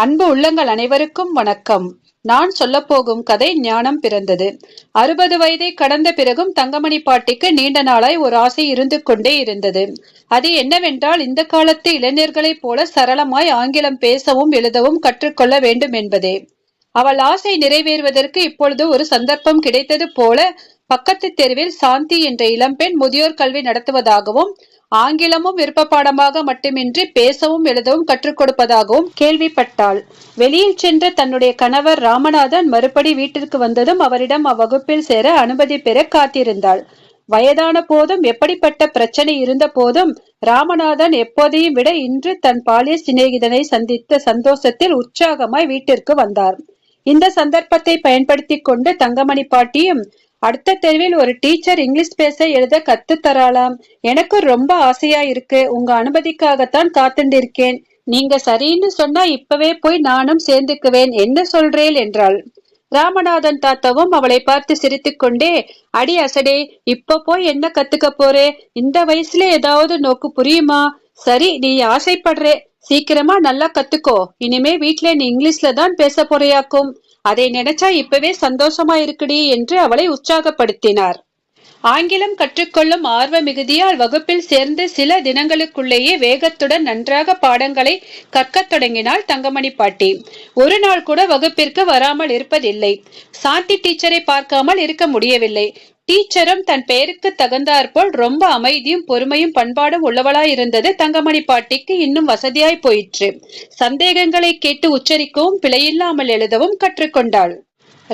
அன்பு உள்ளங்கள் அனைவருக்கும் வணக்கம். நான் சொல்லப்போகும் கதை ஞானம் பிறந்தது. அறுபது வயதை கடந்த பிறகும் தங்கமணி பாட்டிக்கு நீண்ட நாளாய் ஒரு ஆசை இருந்து கொண்டே இருந்தது. அது என்னவென்றால் இந்த காலத்து இளைஞர்களைப் போல சரளமாய் ஆங்கிலம் பேசவும் எழுதவும் கற்றுக்கொள்ள வேண்டும் என்பதே. அவள் ஆசை நிறைவேறுவதற்கு இப்பொழுது ஒரு சந்தர்ப்பம் கிடைத்தது போல பக்கத்து தெருவில் சாந்தி என்ற இளம்பெண் முதியோர் கல்வி நடத்துவதாகவும் ஆங்கிலமும் விருப்ப பாடமாக மட்டுமின்றி பேசவும் எழுதவும் கற்றுக் கொடுப்பதாகவும் கேள்விப்பட்டாள். வெளியில் சென்ற தன்னுடைய கணவர் ராமநாதன் மறுபடி வீட்டிற்கு வந்ததும் அவரிடம் அவ்வகுப்பில் சேர அனுமதி பெற காத்திருந்தாள். வயதான போதும் எப்படிப்பட்ட பிரச்சனை இருந்த போதும் ராமநாதன் எப்போதையும் விட இன்று தன் பாலிய சிநேகிதனை சந்தித்த சந்தோஷத்தில் உற்சாகமாய் வீட்டிற்கு வந்தார். இந்த சந்தர்ப்பத்தை பயன்படுத்திக் கொண்டு தங்கமணி பாட்டியும் அடுத்த தெருவில் ஒரு டீச்சர் இங்கிலீஷ் பேச எழுத கத்து தராளாம் எனக்கு ரொம்ப ஆசையா இருக்கு. உங்க அனுமதிக்காகத்தான் காத்துண்டிருக்கேன். நீங்க சரின்னு சொன்னா இப்பவே போய் நானும் சேர்ந்துக்குவேன். என்ன சொல்றேன் என்றாள். ராமநாதன் தாத்தாவும் அவளை பார்த்து சிரித்துக்கொண்டே அடி அசடே இப்ப போய் என்ன கத்துக்க போறே? இந்த வயசுல ஏதாவது நோக்கு புரியுமா? சரி நீ ஆசைப்படுறே. சீக்கிரமா நல்லா கத்துக்கோ. இனிமே வீட்ல நீ இங்கிலீஷ்ல தான் பேச போறியாக்கும். அதை நினைச்சா இப்பவே சந்தோஷமா இருக்குடி என்று அவளை உற்சாகப்படுத்தினார். ஆங்கிலம் கற்றுக்கொள்ளும் ஆர்வ மிகுதியால் வகுப்பில் சேர்ந்து சில தினங்களுக்குள்ளேயே வேகத்துடன் நன்றாக பாடங்களை கற்கத் தொடங்கினாள் தங்கமணி பாட்டி. ஒரு நாள் கூட வகுப்பிற்கு வராமல் இருப்பதில்லை. சாந்தி டீச்சரை பார்க்காமல் இருக்க முடியவில்லை. டீச்சரும் தன் பெயருக்கு தகுந்தாற்போல் ரொம்ப அமைதியும் பொறுமையும் பண்பாடும் உள்ளவளாயிருந்தது தங்கமணி பாட்டிக்கு இன்னும் வசதியாய் போயிற்று. சந்தேகங்களை கேட்டு உச்சரிக்கவும் பிழையில்லாமல் எழுதவும் கற்றுக்கொண்டாள்.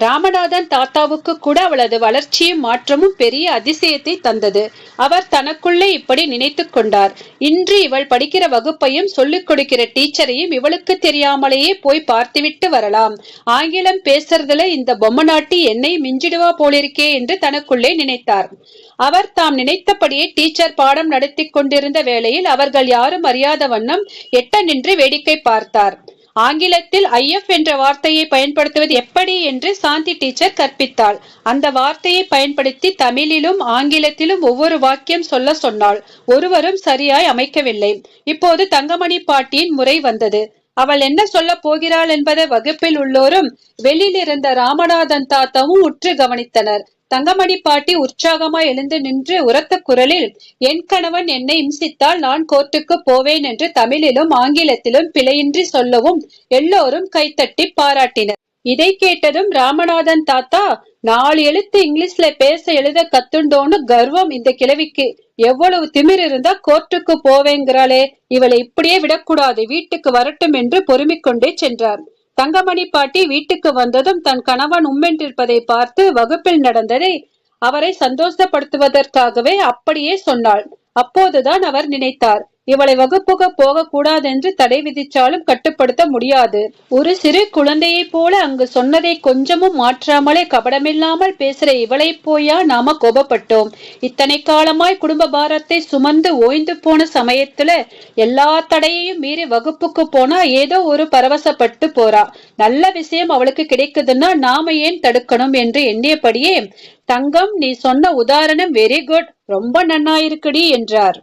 ராமநாதன் தாத்தாவுக்கு கூட அவளது வளர்ச்சியும் மாற்றமும் பெரிய அதிசயத்தை தந்தது. அவர் தனக்குள்ளே இப்படி நினைத்து கொண்டார். இன்று இவள் படிக்கிற வகுப்பையும் சொல்லிக் கொடுக்கிற டீச்சரையும் இவளுக்கு தெரியாமலேயே போய் பார்த்துவிட்டு வரலாம். ஆங்கிலம் பேசுறதுல இந்த பொம்மை நாட்டி என்னை மிஞ்சிடுவா போலிருக்கே என்று தனக்குள்ளே நினைத்தார். அவர் தாம் நினைத்தபடியே டீச்சர் பாடம் நடத்தி கொண்டிருந்த வேளையில் அவர்கள் யாரும் அறியாத வண்ணம் எட்ட நின்று வேடிக்கை பார்த்தார். ஆங்கிலத்தில் ஐஎஃப் என்ற வார்த்தையை பயன்படுத்துவது எப்படி என்று சாந்தி டீச்சர் கற்பித்தாள். அந்த வார்த்தையை பயன்படுத்தி தமிழிலும் ஆங்கிலத்திலும் ஒவ்வொரு வாக்கியம் சொல்ல சொன்னாள். ஒருவரும் சரியாய் அமைக்கவில்லை. இப்போது தங்கமணி பாட்டியின் முறை வந்தது. அவள் என்ன சொல்ல போகிறாள் என்பதை வகுப்பில் உள்ளோரும் வெளியில் இருந்த ராமநாதன் தாத்தாவும் உற்று கவனித்தனர். தங்கமணி பாட்டி உற்சாகமா எழுந்து நின்று உரத்த குரலில் என் கணவன் என்னை இம்சித்தால் நான் கோர்ட்டுக்கு போவேன் என்று தமிழிலும் ஆங்கிலத்திலும் பிழையின்றி சொல்லவும் எல்லோரும் கைத்தட்டி பாராட்டினர். இதை கேட்டதும் ராமநாதன் தாத்தா நாலு எழுத்து இங்கிலீஷ்ல பேச எழுத கத்துண்டோன்னு கர்வம் இந்த கிழவிக்கு. எவ்வளவு திமிர் இருந்தா கோர்ட்டுக்கு போவேங்கிறாளே. இவளை இப்படியே விடக்கூடாது வீட்டுக்கு வரட்டும் என்று பொறுமிக் கொண்டே சென்றார். தங்கமணி பாட்டி வீட்டுக்கு வந்ததும் தன் கணவன் உம்மென்றிருப்பதை பார்த்து வகுப்பில் நடந்ததை அவரை சந்தோஷப்படுத்துவதற்காகவே அப்படியே சொன்னாள். அப்போதுதான் அவர் நினைத்தார். இவளை வகுப்புக போகக்கூடாதென்று தடை விதிச்சாலும் கட்டுப்படுத்த முடியாது. ஒரு சிறு குழந்தையைப் போல அங்கு சொன்னதை கொஞ்சமும் மாற்றாமலே கபடமில்லாமல் பேசுற இவளை போயா நாம கோபப்பட்டோம். இத்தனை காலமாய் குடும்ப பாரத்தை சுமந்து ஓய்ந்து போன சமயத்துல எல்லா தடையையும் மீறி வகுப்புக்கு போனா ஏதோ ஒரு பரவசப்பட்டு போறா. நல்ல விஷயம் அவளுக்கு கிடைக்குதுன்னா நாம ஏன் தடுக்கணும் என்று எண்ணியபடியே தங்கம் நீ சொன்ன உதாரணம் வெரி குட் ரொம்ப நன்னாயிருக்குடி என்றார்.